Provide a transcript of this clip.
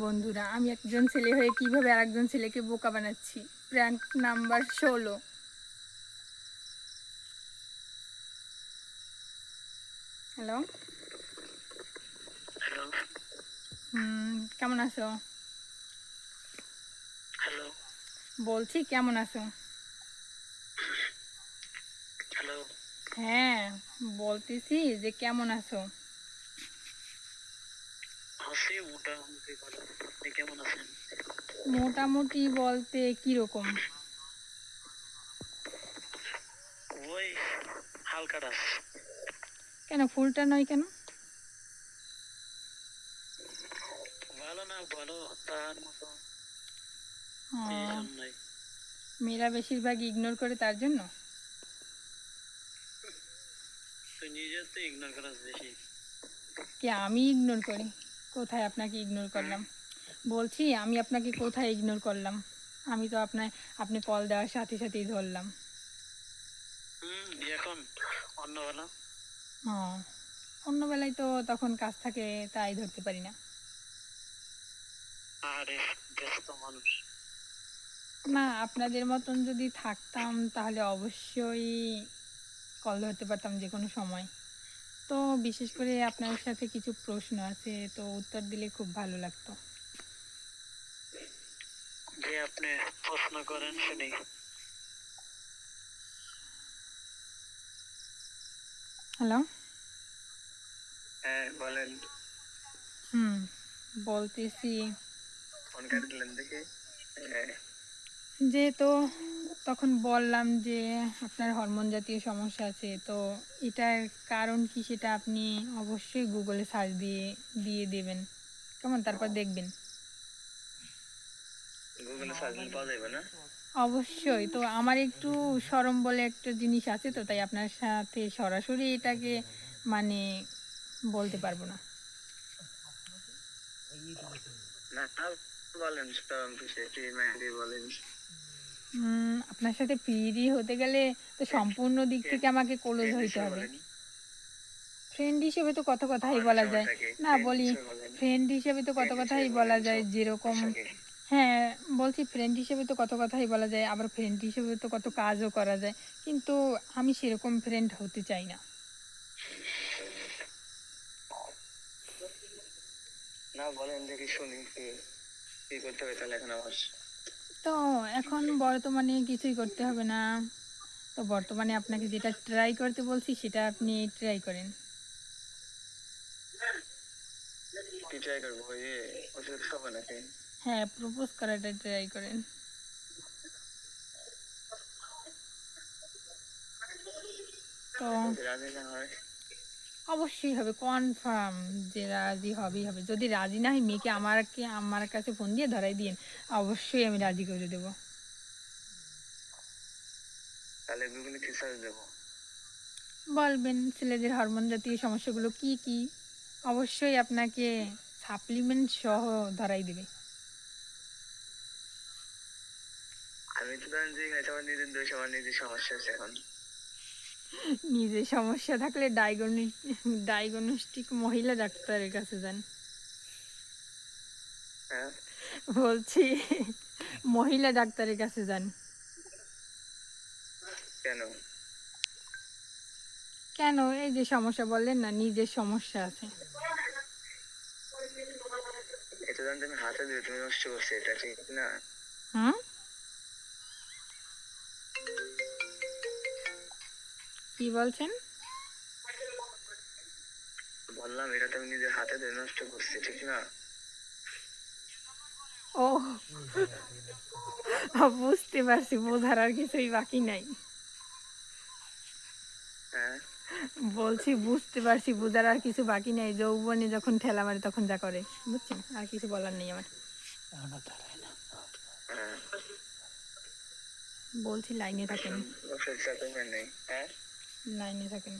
বন্ধুরা আমি একজন ছেলে হয়ে কীভাবে আরেকজন ছেলেকে বোকা বানাচ্ছি? প্র্যাঙ্ক নাম্বার ষোলো। হ্যালো? হুম কেমন আছো? বলছি কেমন আছো? হ্যাঁ বলতেছি যে কেমন আছো? আছি মোটামুটি ভালো আপনি কেমন আছেন? মোটামুটি বলতে কীরকম? ওই হালকা রাস কেন ফুলটা নয় কেন? ভালো না ভালো তার মতো মেয়েরা বেশিরভাগ ইগনোর করে তার জন্য? তুই নিজে তো ইগনোর করাস বেশি। কি আমি ইগনোর করি? কোথায় আপনাকে ইগনোর করলাম? বলছি আমি আপনাকে কোথায় ইগনোর করলাম? আমি তো আপনার আপনি কল দেওয়ার সাথে সাথেই ধরলাম। এখন অন্য বেলা ও অন্য বেলায় তো তখন কাজ থাকে তাই ধরতে পারি না। আরে ব্যস্ত মানুষ। না আপনাদের মতন যদি থাকতাম তাহলে অবশ্যই কল ধরতে পারতাম যে কোনো সময়। তো বিশেষ করে আপনার সাথে কিছু প্রশ্ন আছে তো উত্তর দিলে খুব ভালো লাগতো। যে আপনি প্রশ্ন করেন শুনি। হ্যালো? হ্যাঁ বলেন। হুম বলতেছি। ফোন কেটে দিলেন দেখি? হ্যাঁ। যে তো তখন বললাম যে আপনার হরমোন জাতীয় সমস্যা আছে তো এটার কারণ কি সেটা আপনি অবশ্যই গুগলে সার্চ দিয়ে দিয়ে দেবেন। কেমন? তারপর দেখবেন। গুগলে সার্চ দিলে পাওয়া যাবে না? অবশ্যই। তো আমার একটু সরম বলে একটা জিনিস আছে তো তাই আপনার সাথে সরাসরি এটাকে মানে বলতে পারব না। না বলেন স্ট্রং বলেন। আপনার সাথে ফ্রি হতে গেলে তো সম্পূর্ণ দিক থেকে আমাকে ক্লোজ হইতে হবে। ফ্রেন্ড হিসেবে তো কত কথাই বলা যায়। না বলি ফ্রেন্ড হিসেবে তো কত কথাই বলা যায় যেরকম হ্যাঁ বলছি ফ্রেন্ড হিসেবে তো কত কথাই বলা যায় আবার ফ্রেন্ড হিসেবে তো কত কাজও করা যায়। কিন্তু আমি সেরকম ফ্রেন্ড হতে চাই না। না বলেন দেখি শুনি কি করতে হবে তাহলে এখন আমার তো এখন বর্তমানে কিছুই করতে হবে না। তো বর্তমানে আপনাকে যেটা ট্রাই করতে বলছি সেটা আপনি ট্রাই করেন। কি ট্রাই করব? ওই যে ওষুধ খাব নাকি? হ্যাঁ প্রপোজ করাটা ট্রাই করেন। তো রাজি না হয়। অবশ্যই হবে কনফার্ম যে রাজি হবেই হবে। যদি রাজি না হয় মেয়েকে আমারকে আমার কাছে ফোন দিয়ে ধরাই দিন অবশ্যই আমি রাজি করে দেবো। তাহলে গুগলে কি সার্চ দেবো? বলবেন ছেলেদের হরমোন জাতীয় সমস্যাগুলো কি কি? অবশ্যই আপনাকে সাপ্লিমেন্ট সহ ধরাই দেবে। আমি তো ধরেন যে এটা আমার নিজের দোষ আমার নিজের সমস্যা আছে এখন। নিজের সমস্যা থাকলে ডায়াগনি ডায়াগনস্টিক মহিলা ডাক্তারের কাছে যান। হ্যাঁ। বলছি মহিলা ডাক্তারের কাছে যান। কেন? কেন? এই যে সমস্যা বললেন না নিজের সমস্যা আছে। এটা জানতে আমি হাতে দিয়ে তুমি নষ্ট করছি এটা ঠিক না। হুম? কি বলছেন? বললাম এটা তো আমি নিজের হাতে দিয়ে নষ্ট করছি ঠিক না? ও বুঝতে পারছি বোঝার আর কিছুই বাকি নাই। হ্যাঁ? বলছি বুঝতে পারছি বোঝার আর কিছু বাকি নেই যৌবনে যখন ঠেলা মারে তখন যা করে বুঝছেন? আর কিছু বলার নেই আমার। হ্যাঁ। বলছি লাইনে থাকেন। ওষুধ সাপ্লিমেন্ট নেই হ্যাঁ লাইনে থাকেন